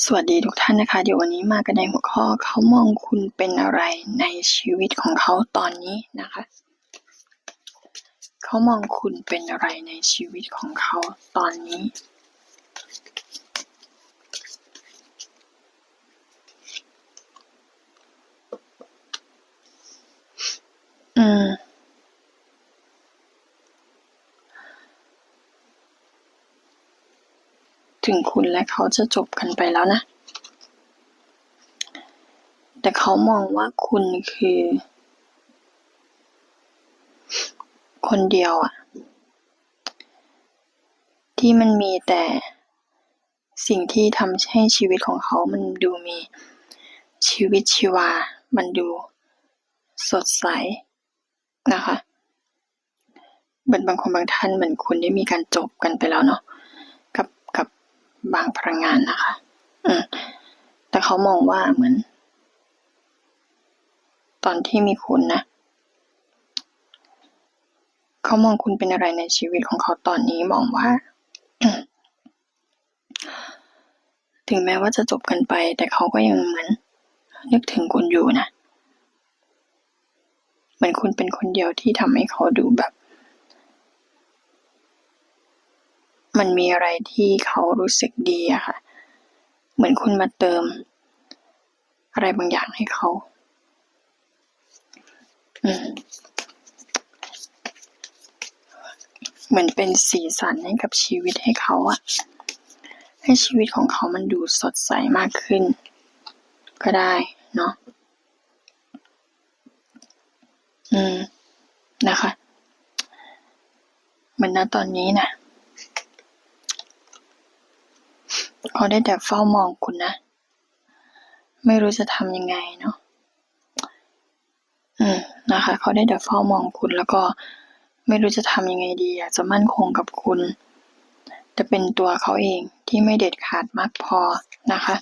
สวัสดีทุกท่านนะคะ เดี๋ยววันนี้มากันในหัวข้อเขามองคุณเป็นอะไรในชีวิตของเขาตอนนี้นะคะ เขามองคุณเป็นอะไรในชีวิตของเขาตอนนี้ ถึงคุณและเขาจะจบกันไปแล้วนะ แต่เขามองว่าคุณคือ คนเดียวอะที่มันมีแต่สิ่งที่ทำให้ชีวิตของเขามันดูมีชีวิตชีวา มันดูสดใสนะคะเหมือนบางคนบางท่านเหมือนคุณได้มีการจบกันไปแล้วเนาะ บางพลังงานนะคะ อืม แต่เขามองว่าเหมือน ตอนที่มีคุณนะ เขามองคุณเป็นอะไรในชีวิตของเขาตอนนี้มองว่า ถึงแม้ว่าจะจบกันไป แต่เขาก็ยังเหมือน นึกถึงคุณอยู่นะ เหมือนคุณเป็นคนเดียวที่ทำให้เขาดูแบบ มันมีอะไรที่เขารู้สึกดีอะค่ะ เหมือนคุณมาเติม อะไรบางอย่างให้เขาอืมเหมือนเป็นสีสันให้กับชีวิตให้เขาอะให้ชีวิตของเขามันดูสดใสมากขึ้น ก็ได้เนาะ อืม นะคะ เหมือนณตอนนี้นะ เขาได้แต่เฝ้ามองคุณนะ ไม่รู้จะทำยังไงเนาะอืมนะคะ เขาได้แต่เฝ้ามองคุณแล้วก็ไม่รู้จะทำยังไงดีอยากจะมั่นคงกับคุณแต่เป็นตัวเขาเองที่ไม่เด็ดขาดมากพอนะคะ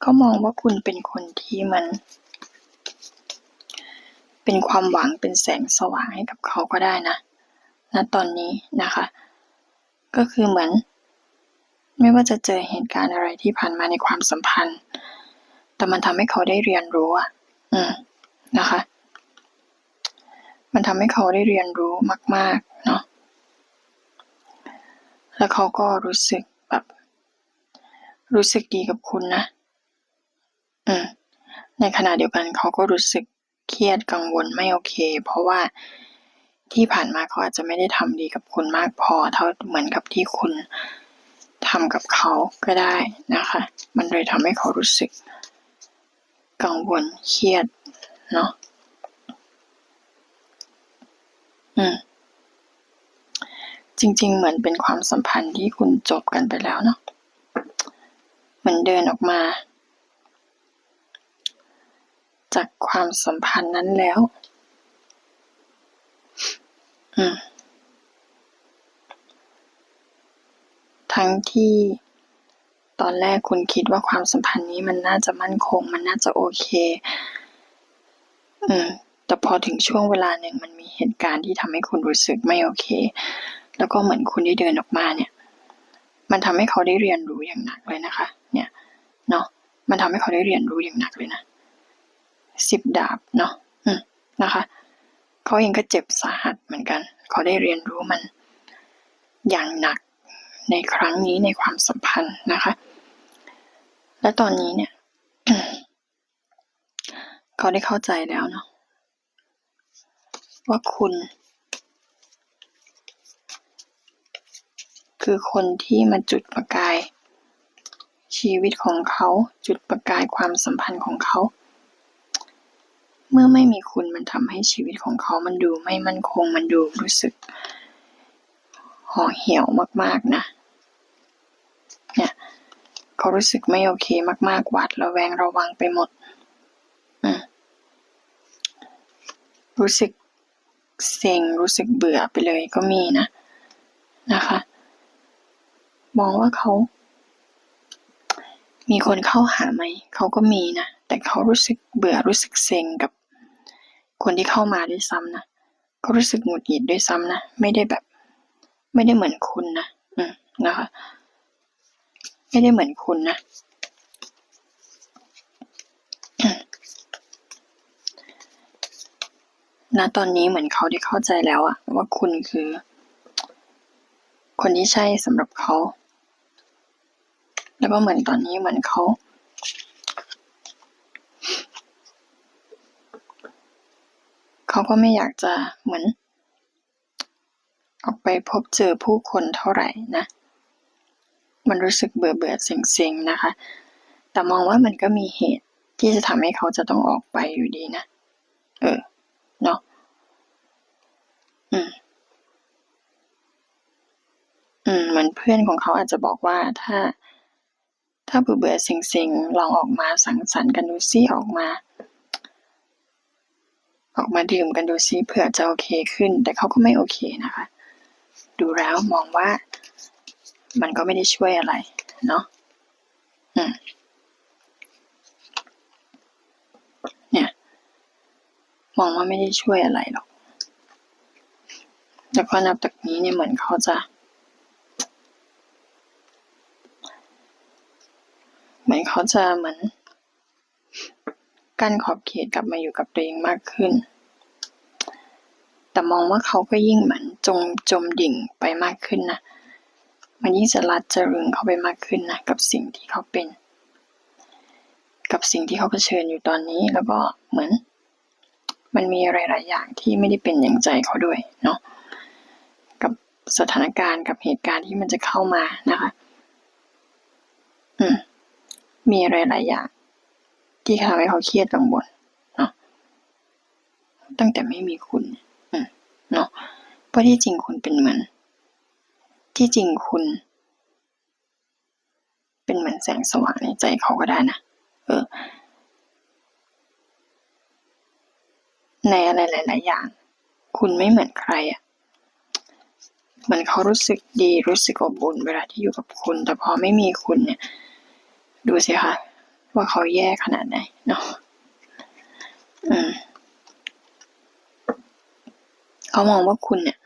เขามองว่าคุณเป็นคนที่มัน เป็นความหวังเป็นแสงสว่างให้กับเขาก็ได้นะณตอนนี้นะคะ ก็คือเหมือน ไม่ว่าจะเจอเหตุการณ์อะไรที่ผ่านมาในความสัมพันธ์ แต่มันทำให้เขาได้เรียนรู้อะ อืม นะคะ มันทำให้เขาได้เรียนรู้มาก ๆ เนาะ แล้วเขาก็รู้สึกแบบ รู้สึกดีกับคุณนะ อืม ในขณะเดียวกันเขาก็รู้สึกเครียดกังวลไม่โอเค เพราะว่าที่ผ่านมาเขาอาจจะไม่ได้ทำดีกับคุณมากพอ เท่าเหมือนกับที่คุณ ทำกับเขาก็ได้นะคะ มันเลยทำให้เขารู้สึก กังวลเครียดเนาะอืมจริง ๆ เหมือนเป็นความสัมพันธ์ที่คุณจบกันไปแล้วเนาะเหมือนเดินออกมา จากความสัมพันธ์นั้นแล้ว อืม ทั้งที่ตอนแรกคุณคิดว่าความสัมพันธ์นี้มันน่าจะมั่นคง มันน่าจะโอเค อืม แต่พอถึงช่วงเวลาหนึ่งมันมีเหตุการณ์ที่ทำให้คุณรู้สึกไม่โอเค แล้วก็เหมือนคุณได้เดินออกมาเนี่ย มันทำให้เขาได้เรียนรู้อย่างหนักเลยนะคะ เนี่ย เนาะ มันทำให้เขาได้เรียนรู้อย่างหนักเลยนะสิบดาบเนาะ อืม นะคะเขาเองก็เจ็บสาหัสเหมือนกัน เขาได้เรียนรู้มันอย่างหนัก ในครั้งนี้ในความสัมพันธ์นะคะ และตอนนี้เนี่ย เขาได้เข้าใจแล้วเนาะว่าคุณ คือคนที่มาจุดประกาย ชีวิตของเขาจุดประกายความสัมพันธ์ของเขา เมื่อไม่มีคุณมันทำให้ชีวิตของเขามันดูไม่มั่นคงมันดูรู้สึกห่อเหี่ยวมากๆนะ เขารู้สึกไม่โอเคมากๆหวาดระแวงระวังไปหมดอืมรู้สึกเซ็งรู้สึกเบื่อไปเลยก็มีนะนะคะ มองว่าเขา มีคนเข้าหาไหมเขาก็มีนะแต่เขารู้สึกเบื่อรู้สึกเซ็งกับคนที่เข้ามาด้วยซ้ำนะเขารู้สึกหงุดหงิดด้วยซ้ำนะไม่ได้แบบ ไม่ได้เหมือนคุณนะอืมนะคะ ไม่ได้เหมือนคุณนะ ณ ตอนนี้เหมือนเขาได้เข้าใจแล้วอะว่าคุณคือ คนที่ใช่สำหรับเขา แล้วก็เหมือนตอนนี้เหมือนเขาเขาก็ไม่อยากจะเหมือน ออกไปพบเจอผู้คนเท่าไหร่นะ มันรู้สึกเบื่อเบื่อเซ็งๆนะคะ แต่มองว่ามันก็มีเหตุที่จะทำให้เขาจะต้องออกไปอยู่ดีนะ เออ เนาะอืม อืม เหมือนเพื่อนของเขาอาจจะบอกว่าถ้า ถ้าเบื่อเบื่อเซ็งๆลองออกมาสังสรรค์กันดูซิออกมาออกมาดื่มกันดูซิเผื่อจะโอเคขึ้น แต่เขาก็ไม่โอเคนะคะ ดูแล้วมองว่า มันก็ไม่ได้ช่วยอะไรเนาะอืมเนี่ย มองว่าไม่ได้ช่วยอะไรหรอกแล้วก็นับจากนี้เนี่ยเหมือนเขาจะ เหมือนเขาจะเหมือนกั้นขอบเขตกลับมาอยู่กับตัวเองมากขึ้น แต่มองว่าเขาก็ยิ่งเหมือนจงจมดิ่งไปมากขึ้นนะ มันยิ่งจะรัดจะรึงเข้าไปมากขึ้นนะกับสิ่งที่เขาเป็น กับสิ่งที่เขาเผชิญอยู่ตอนนี้แล้วก็เหมือน มันมีอะไรหลายอย่างที่ไม่ได้เป็นอย่างใจเขาด้วยเนาะกับสถานการณ์กับเหตุการณ์ที่มันจะเข้ามานะคะ อืมมีอะไรหลายอย่างที่ทำให้เขาเครียดกังวลเนาะตั้งแต่ไม่มีคุณ อืมเนาะเพราะที่จริงคุณเป็นเหมือน ที่จริงคุณ เป็นเหมือนแสงสว่างในใจเขาก็ได้นะ เออ ในอะไรหลาย ๆ อย่าง คุณไม่เหมือนใครอะ่ะเหมือนเขารู้สึกดีรู้สึกอบอุ่นเวลาที่อยู่กับคุณ แต่พอไม่มีคุณเนี่ย ดูสิคะว่าเขาแย่ขนาดไหนเนาะอืมเขามองว่าคุณเนี่ย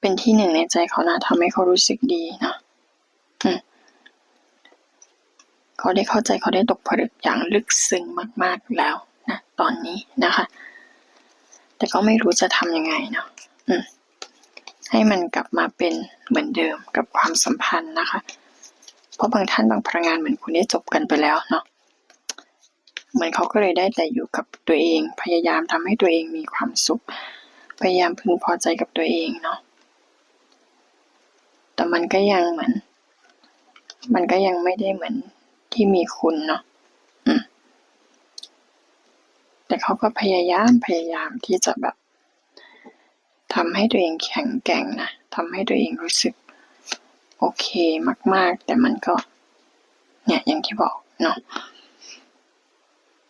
เป็นที่หนึ่งในใจเขานะทำให้เขารู้สึกดีนะอืมเขาได้เข้าใจเขาได้ตกผลึกอย่างลึกซึ้งมาก ๆแล้วนะตอนนี้นะคะ แต่ก็ไม่รู้จะทำยังไงเนาะอืมให้มันกลับมาเป็นเหมือนเดิมกับความสัมพันธ์นะคะ เพราะบางท่านบางพลังงานเหมือนคุณได้จบกันไปแล้วเนาะเหมือนเขาก็เลยได้แต่อยู่กับตัวเอง พยายามทำให้ตัวเองมีความสุข พยายามพึงพอใจกับตัวเองเนาะ แต่มันก็ยังเหมือน มันก็ยังไม่ได้เหมือนที่มีคุณเนาะอืมแต่เขาก็พยายามพยายามที่จะแบบทำให้ตัวเองแข็งแกร่งนะทำให้ตัวเองรู้สึก โอเคมาก ๆ แต่มันก็ เนี่ยอย่างที่บอกเนาะ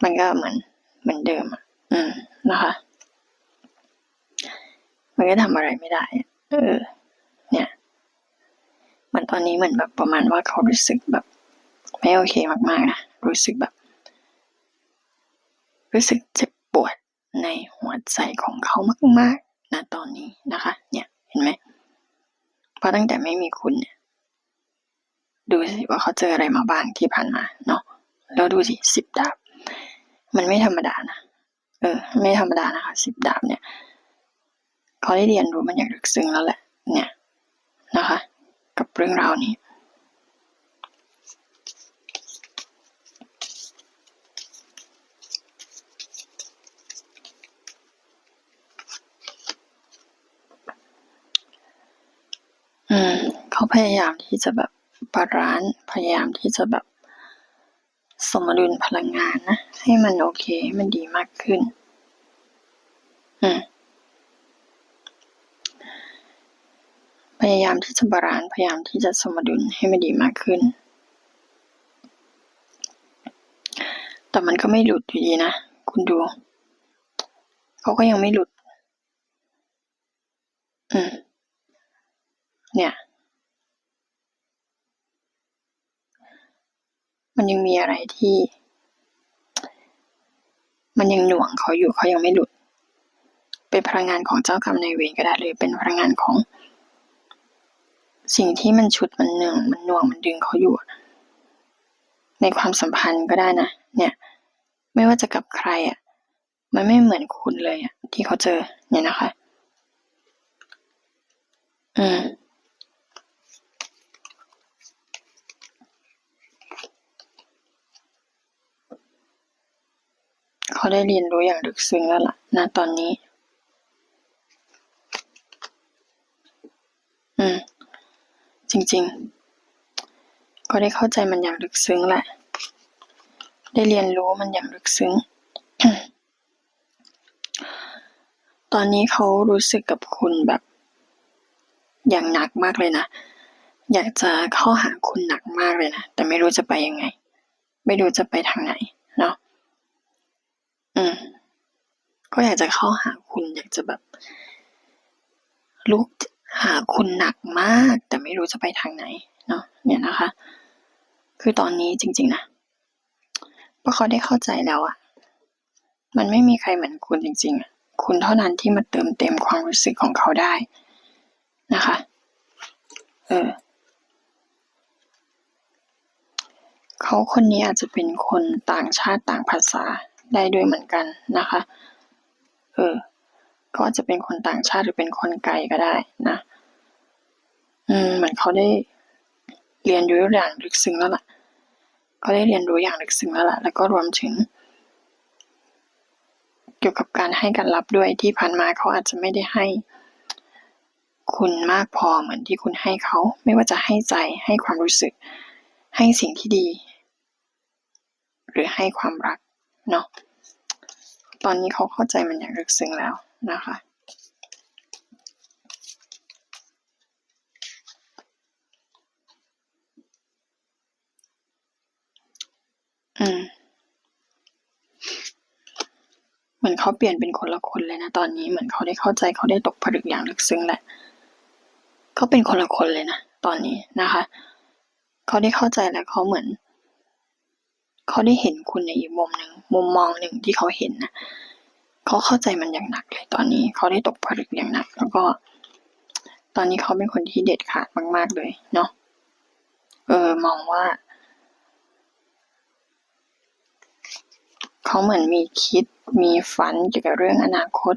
มันก็เหมือนเหมือนเดิมอะอืมนะคะ มันก็ทำอะไรไม่ได้ เออ มันตอนนี้เหมือนแบบประมาณว่าเขารู้สึกแบบ ไม่โอเคมากๆนะรู้สึกแบบ รู้สึกเจ็บปวดในหัวใจของเขามากๆนะตอนนี้นะคะ เนี่ยเห็นไหมเพราะตั้งแต่ไม่มีคุณเนี่ยดูสิว่าเขาเจออะไรมาบ้างที่ผ่านมาเนาะแล้วดูสิสิบดาบ มันไม่ธรรมดานะเออ ไม่ธรรมดานะคะสิบดาบเนี่ยเขาได้เรียนรู้มันอย่างลึกซึ้งแล้วแหละ เนี่ยนะคะ เรื่องราวนี้ อืม เขาพยายามที่จะแบบบาลานซ์พยายามที่จะแบบสมดุลพลังงานนะ ให้มันโอเคให้มันดีมากขึ้น อืม ยายามที่จะบาลานซ์พยายามที่จะสมดุลให้มันดีมากขึ้น แต่มันก็ไม่หลุดอยู่ดีนะ คุณดู เขาก็ยังไม่หลุด อืม เนี่ย มันยังมีอะไรที่ มันยังหน่วงเขาอยู่เขายังไม่หลุด เป็นพลังงานของเจ้ากรรมนายเวรก็ได้หรือเป็นพลังงานของ สิ่งที่มันชุดมันหนึ่งมันหน่วงมันดึงเขาอยู่ ในความสัมพันธ์ก็ได้นะ เนี่ย ไม่ว่าจะกับใครอะ มันไม่เหมือนคุณเลยอะ ที่เขาเจอ เนี่ยนะคะ อืมเขาได้เรียนรู้อย่างลึกซึ้งแล้วล่ะณตอนนี้ อืม จริง ๆ ก็ได้เข้าใจมันอย่างลึกซึ้งแหละ ได้เรียนรู้มันอย่างลึกซึ้ง ตอนนี้เขารู้สึกกับคุณแบบ อย่างหนักมากเลยนะ อยากจะเข้าหาคุณหนักมากเลยนะ แต่ไม่รู้จะไปยังไง ไม่รู้จะไปทางไหนเนาะ อืม ก็อยากจะเข้าหาคุณอยากจะแบบลุก หาคุณหนักมาก แต่ไม่รู้จะไปทางไหนเนาะเนี่ยนะคะ คือตอนนี้จริง ๆ นะพราะเขาได้เข้าใจแล้วอะมันไม่มีใครเหมือนคุณจริง ๆ คุณเท่านั้นที่มาเติมเต็มความรู้สึกของเขาได้นะคะ เออ เขาคนนี้อาจจะเป็นคนต่างชาติต่างภาษาได้ด้วยเหมือนกันนะคะ เออ ก็อาจจะเป็นคนต่างชาติหรือเป็นคนไกลก็ได้นะ อืมเหมือนเขาได้เรียนรู้อย่างลึกซึ้งแล้วล่ะเขาได้เรียนรู้อย่างลึกซึ้งแล้วล่ะ แล้วก็รวมถึง เกี่ยวกับการให้การรับด้วยที่ผ่านมาเขาอาจจะไม่ได้ให้ คุณมากพอเหมือนที่คุณให้เขา ไม่ว่าจะให้ใจให้ความรู้สึก ให้สิ่งที่ดี หรือให้ความรักเนาะตอนนี้เขาเข้าใจมันอย่างลึกซึ้งแล้ว นะคะอืมเหมือนเขาเปลี่ยนเป็นคนละคนเลยนะตอนนี้เหมือนเขาได้เข้าใจเขาได้ตกผลึกอย่างลึกซึ้งแหละเขาเป็นคนละคนเลยนะตอนนี้นะคะ เขาได้เข้าใจแล้วเขาเหมือน เขาได้เห็นคุณในอีกมุมหนึ่งมุมมองหนึ่งที่เขาเห็นนะ เขาเข้าใจมันอย่างหนักเลยตอนนี้เขาได้ตกผลึกอย่างหนัก แล้วก็ ตอนนี้เขาเป็นคนที่เด็ดขาดมาก ๆ เลยเนาะเออมองว่าเขาเหมือนมีคิดมีฝันเกี่ยวกับเรื่องอนาคต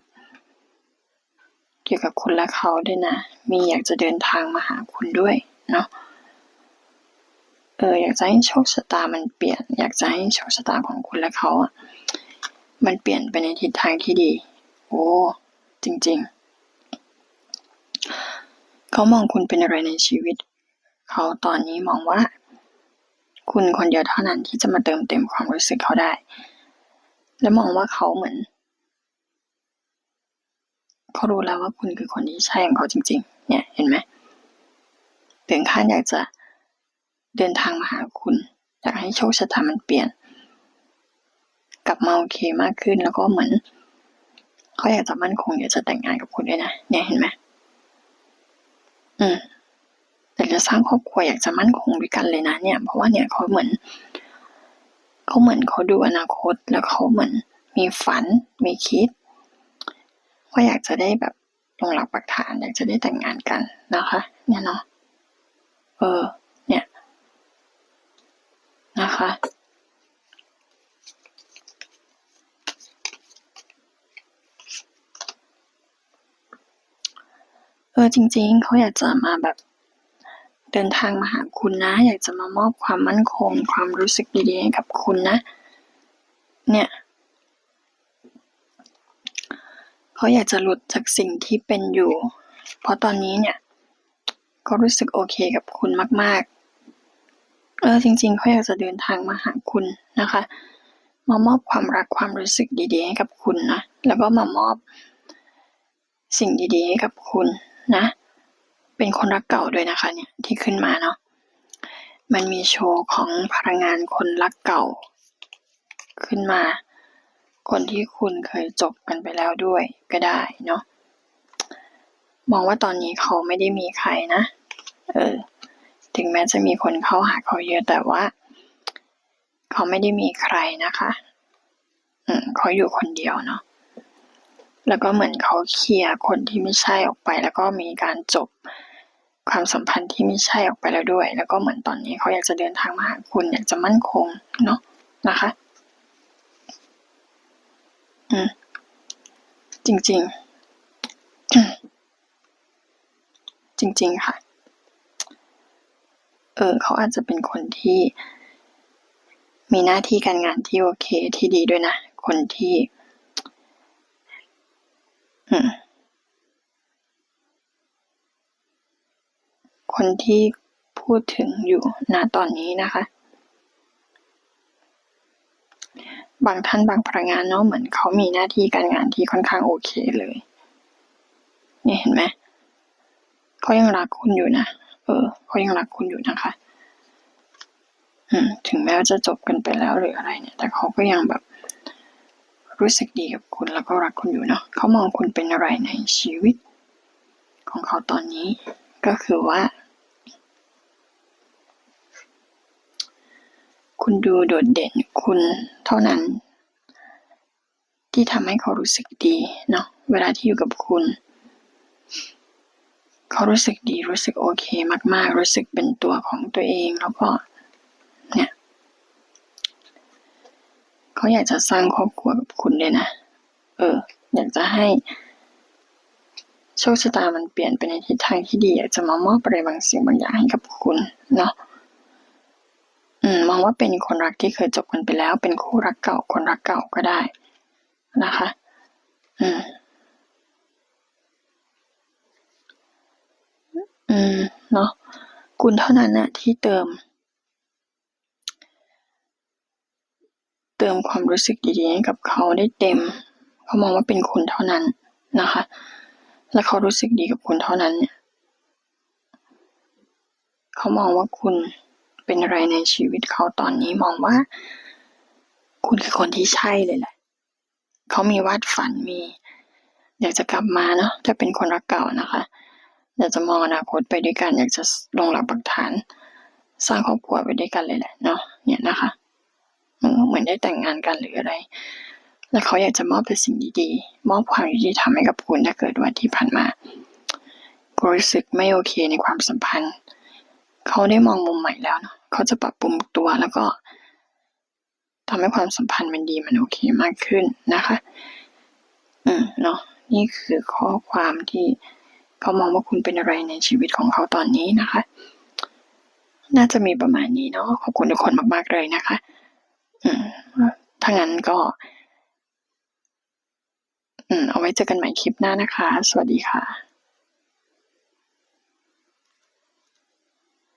เกี่ยวกับคุณและเขาด้วยนะ มีอยากจะเดินทางมาหาคุณด้วยเนาะเอออยากจะให้โชคชะตามันเปลี่ยน อยากจะให้โชคชะตาของคุณและเขาอะ มันเปลี่ยนไปในทิศทางที่ดี โอ้ จริง ๆ เขามองคุณเป็นอะไรในชีวิต เขาตอนนี้มองว่า คุณคนเดียวเท่านั้นที่จะมาเติมเต็มความรู้สึกเขาได้ และมองว่าเขาเหมือน เขารู้แล้วว่าคุณคือคนที่ใช่ของเขาจริง ๆ เนี่ย เห็นไหมถึงขั้นอยากจะเดินทางมาหาคุณ อยากให้โชคชะตามันเปลี่ยน ลับมาโอเคมากขึ้น แล้วก็เหมือนเขาอยากจะมั่นคงอยากจะแต่งงานกับคุณด้วยนะเนี่ยเห็นไหมอืมอยากจะสร้างครอบครัวอยากจะมั่นคงด้วยกันเลยนะ เนี่ย เพราะว่าเนี่ยเขาเหมือนเขาเหมือนเขาดูอนาคตแล้วเขาเหมือนมีฝันมีคิดว่าอยากจะได้แบบลงหลักปักฐานอยากจะได้แต่งงานกันนะคะ เนี่ยเนาะเออ เนี่ย นะคะ ออจริง ๆ เขาอยากจะมาแบบ เดินทางมาหาคุณนะ อยากจะมามอบความมั่นคง ความรู้สึกดี ๆ ให้กับคุณนะ เนี่ย เขาอยากจะหลุดจากสิ่งที่เป็นอยู่ เพราะตอนนี้เนี่ยเขารู้สึกโอเคกับคุณมาก ๆ เออจริง ๆ เขาอยากจะเดินทางมาหาคุณนะคะมามอบความรักความรู้สึกดีๆ ให้กับคุณนะ แล้วก็มามอบสิ่งดีๆ ให้กับคุณ นะ เป็นคนรักเก่าด้วยนะคะเนี่ยที่ขึ้นมาเนาะมันมีโชว์ของพลังงานคนรักเก่า ขึ้นมา คนที่คุณเคยจบกันไปแล้วด้วยก็ได้เนาะมองว่าตอนนี้เขาไม่ได้มีใครนะเออถึงแม้จะมีคนเข้าหาเขาเยอะแต่ว่า เขาไม่ได้มีใครนะคะ อืมเขาอยู่คนเดียวเนาะ แล้วก็เหมือนเขาเคลียร์คนที่ไม่ใช่ออกไป แล้วก็มีการจบความสัมพันธ์ที่ไม่ใช่ออกไปแล้วด้วย แล้วก็เหมือนตอนนี้เขาอยากจะเดินทางมาหาคุณอยากจะมั่นคงเนาะนะคะ อืม จริง ๆ จริง ๆ ค่ะ เออเขาอาจจะเป็นคนที่ มีหน้าที่การงานที่โอเคที่ดีด้วยนะ คนที่ คนที่พูดถึงอยู่ณตอนนี้นะคะ บางท่านบางพนักงานเนาะเหมือนเขามีหน้าที่การงานที่ค่อนข้างโอเคเลยเนี่ยเห็นไหมเขายังรักคุณอยู่นะเออเขายังรักคุณอยู่นะคะ อืม ถึงแม้ว่าจะจบกันไปแล้วหรืออะไรเนี่ย แต่เขาก็ยังแบบรู้สึกดีกับคุณแล้วก็รักคุณอยู่เนาะเขามองคุณเป็นอะไรในชีวิต ของเขาตอนนี้ ก็คือว่า คุณดูโดดเด่นคุณเท่านั้น ที่ทำให้เขารู้สึกดีเนาะเวลาที่อยู่กับคุณ เขารู้สึกดีรู้สึกโอเคมาก ๆ รู้สึกเป็นตัวของตัวเองแล้วก็เนี่ยเขาอยากจะสร้างครอบครัวกับคุณด้วยนะ เออ อยากจะให้โชคชะตามันเปลี่ยนไปในทิศทางที่ดีอยากจะมามอบอะไรบางสิ่งบางอย่างให้กับคุณเนาะ มองว่าเป็นคนรักที่เคยจบกันไปแล้ว เป็นคู่รักเก่าคนรักเก่าก็ได้นะคะ อืม อืม เนาะคุณเท่านั้นน่ะที่เติม เติมความรู้สึกดีๆให้กับเขาได้เต็ม เขามองว่าเป็นคุณเท่านั้นนะคะ และเขารู้สึกดีกับคุณเท่านั้นเนี่ย เขามองว่าคุณ เป็นอะไรในชีวิตเขาตอนนี้มองว่า คุณคือคนที่ใช่เลยแหละ เขามีวาดฝันมี อยากจะกลับมาเนาะถ้าเป็นคนรักเก่านะคะ อยากจะมองอนาคตไปด้วยกันอยากจะลงหลักปักฐาน สร้างครอบครัวไปด้วยกันเลยแหละเนาะเนี่ยนะคะอืมเหมือนได้แต่งงานกันหรืออะไร แล้วเขาอยากจะมอบแต่สิ่งดีๆ มอบความยุติธรรมให้กับคุณถ้าเกิดว่าที่ผ่านมาคุณรู้สึกไม่โอเคในความสัมพันธ์ เขาได้มองมุมใหม่แล้วเนาะเขาจะปรับปรุงตัวแล้วก็ทำให้ความสัมพันธ์มันดีมันโอเคมากขึ้นนะคะ อืมเนาะนี่คือข้อความที่เขามองว่าคุณเป็นอะไรในชีวิตของเขาตอนนี้นะคะ น่าจะมีประมาณนี้เนาะขอบคุณทุกคนมากๆเลยนะคะ อืมถ้างั้นก็ อืมเอาไว้เจอกันใหม่คลิปหน้านะคะ สวัสดีค่ะ